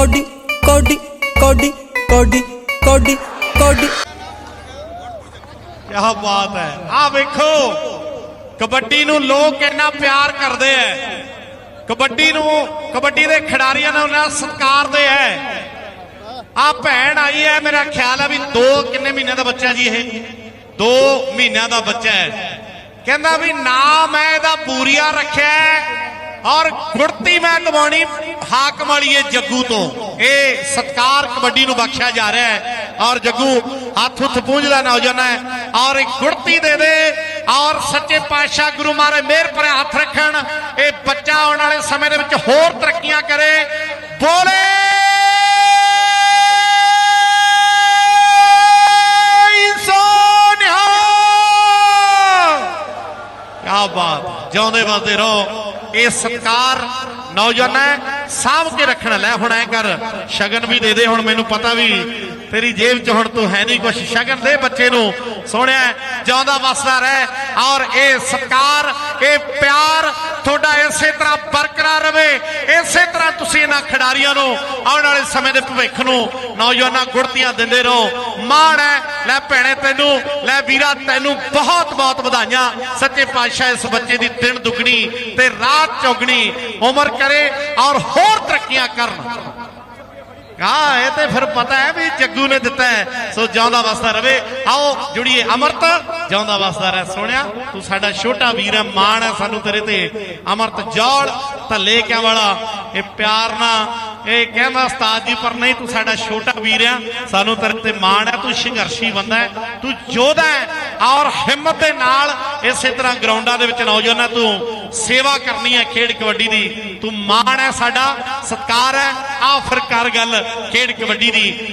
Cody ਕੋਡੀ ਕੋਡੀ ਕੋਡੀ ਕੋਡੀ ਕੋਡੀ। ਕਿਆ ਬਾਤ ਹੈ। ਆ ਵੇਖੋ, ਕਬੱਡੀ ਨੂੰ ਲੋਕ ਇੰਨਾ ਪਿਆਰ ਕਰਦੇ ਐ। ਕਬੱਡੀ ਨੂੰ, ਕਬੱਡੀ ਦੇ ਖਿਡਾਰੀਆਂ ਨੂੰ ਨਾ ਸਤਿਕਾਰਦੇ ਐ। ਆ ਭੈਣ ਆਈ ਐ, ਮੇਰਾ ਖਿਆਲ ਹੈ ਵੀ 2 ਕਿੰਨੇ ਮਹੀਨਿਆਂ ਦਾ ਬੱਚਾ ਜੀ ਇਹ? 2 ਮਹੀਨਿਆਂ ਦਾ ਬੱਚਾ ਹੈ ਕਹਿੰਦਾ ਵੀ ਨਾਮ ਮੈਂ ਇਹਦਾ ਪੂਰੀਆ ਰੱਖਿਆ ਔਰ ਗੁੜਤੀ ਮੈਂ ਦਵਾਉਣੀ ਹਾਕਮ ਵਾਲੀਏ ਜੱਗੂ ਤੋਂ। ਇਹ ਸਤਕਾਰ ਕਬੱਡੀ ਨੂੰ ਬਖਸ਼ਿਆ ਜਾ ਰਿਹਾ ਹੈ। ਔਰ ਜੱਗੂ, ਹੱਥ ਹੁੱਥ ਪੂੰਝਦਾ ਨੌਜਵਾਨ ਹੈ। ਔਰ ਇੱਕ ਗੁੜਤੀ ਦੇ ਦੇ। ਔਰ ਸੱਚੇ ਪਾਤਸ਼ਾਹ ਗੁਰੂ ਮਹਾਰਾਜ ਮਿਹਰ ਭਰੇ ਹੱਥ ਰੱਖਣ। ਇਹ ਬੱਚਾ ਆਉਣ ਵਾਲੇ ਸਮੇਂ ਦੇ ਵਿੱਚ ਹੋਰ ਤਰੱਕੀਆਂ ਕਰੇ। ਬੋਲੇ! ਕਿਆ ਬਾਤ! ਜਿਉਂਦੇ ਵਸਦੇ ਰਹੋ। ਇਹ ਸਤਕਾਰ ਨੌਜਵਾਨਾਂ ਸਾਂਭ ਕੇ ਰੱਖਣਾ, ਲੈ ਹੁਣ ਐ ਕਰ, ਸ਼ਗਨ ਵੀ ਦੇ ਦੇ, ਹੁਣ ਮੈਨੂੰ ਪਤਾ ਵੀ ਤੇਰੀ ਜੇਬ 'ਚ ਹੁਣ ਤੂੰ ਹੈ ਨਹੀਂ ਕੁਛ। ਸ਼ਗਨ ਦੇ ਬੱਚੇ ਨੂੰ, ਸੋਹਣਿਆ, ਜਿਉਂਦਾ ਵਸਦਾ ਰਹਿ। ਔਰ ਇਹ ਸਤਕਾਰ, ਇਹ ਪਿਆਰ ਇਸੇ ਤਰ੍ਹਾਂ ਬਰਕਰਾਰ ਰਵੇ, ਇਸੇ ਤਰ੍ਹਾਂ ਤੁਸੀਂ ਇਹਨਾਂ ਖਿਡਾਰੀਆਂ ਨੂੰ ਆਉਣ ਵਾਲੇ ਸਮੇਂ ਦੇ ਭਵਿੱਖ ਨੂੰ ਨੌਜਵਾਨਾਂ ਗੁੜਤੀਆਂ ਦਿੰਦੇ ਰਹੋ। ਮਾਣ ਹੈ, ਲੈ ਭੈਣੇ ਤੈਨੂੰ, ਲੈ ਵੀਰਾ ਤੈਨੂੰ ਬਹੁਤ ਬਹੁਤ ਵਧਾਈਆਂ। ਸੱਚੇ ਪਾਤਸ਼ਾਹ ਇਸ ਬੱਚੇ ਦੀ ਦਿਨ ਦੁਗਣੀ ਤੇ ਰਾਤ ਚੌਗਣੀ ਉਮਰ ਕਰੇ ਔਰ ਹੋਰ ਤਰੱਕੀਆਂ ਕਰਨ। ਹਾਂ, ਇਹ ਤੇ ਫਿਰ ਪਤਾ ਹੈ ਵੀ ਜੱਗੂ ਨੇ ਦਿੱਤਾ ਹੈ। ਸੋ ਜਿਉਂਦਾ ਵਸਦਾ ਰਵੇ। ਆਓ ਜੁੜੀਏ ਅਮਰਤ। ਜਿਉਂਦਾ ਵਸਦਾ ਰਹਿ। ਸੋਹਣਿਆ ਤੂੰ ਸਾਡਾ ਛੋਟਾ ਵੀਰ ਹੈ, ਮਾਣ ਹੈ ਸਾਨੂੰ ਤੇਰੇ ਤੇ। ਅਮਰਤ ਜੌਲ, ਧੱਲੇ ਕਿਆ ਵਾਲਾ। ਇਹ ਪਿਆਰ ਨਾਲ ਇਹ ਕਹਿੰਦਾ, ਉਸਤਾਦ ਜੀ, ਪਰ ਨਹੀਂ, ਤੂੰ ਸਾਡਾ ਛੋਟਾ ਵੀਰ ਆ ਸਾਨੂੰ ਤੇਰੇ ਤੇ ਮਾਣ ਹੈ, ਤੂੰ ਸੰਘਰਸ਼ੀ ਬੰਦਾ ਹੈ। ਤੂੰ ਯੋਧਾ ਹੈ ਔਰ ਹਿੰਮਤ ਦੇ ਨਾਲ ਇਸੇ ਤਰ੍ਹਾਂ ਗਰਾਊਂਡਾਂ ਦੇ ਵਿੱਚ ਨੌਜਵਾਨਾਂ ਤੂੰ ਸੇਵਾ ਕਰਨੀ ਹੈ ਖੇਡ ਕਬੱਡੀ ਦੀ। ਤੂੰ ਮਾਣ ਹੈ ਸਾਡਾ, ਸਤਿਕਾਰ ਹੈ। ਆ ਫਿਰ ਕਰ ਗੱਲ ਖੇਡ ਕਬੱਡੀ ਦੀ।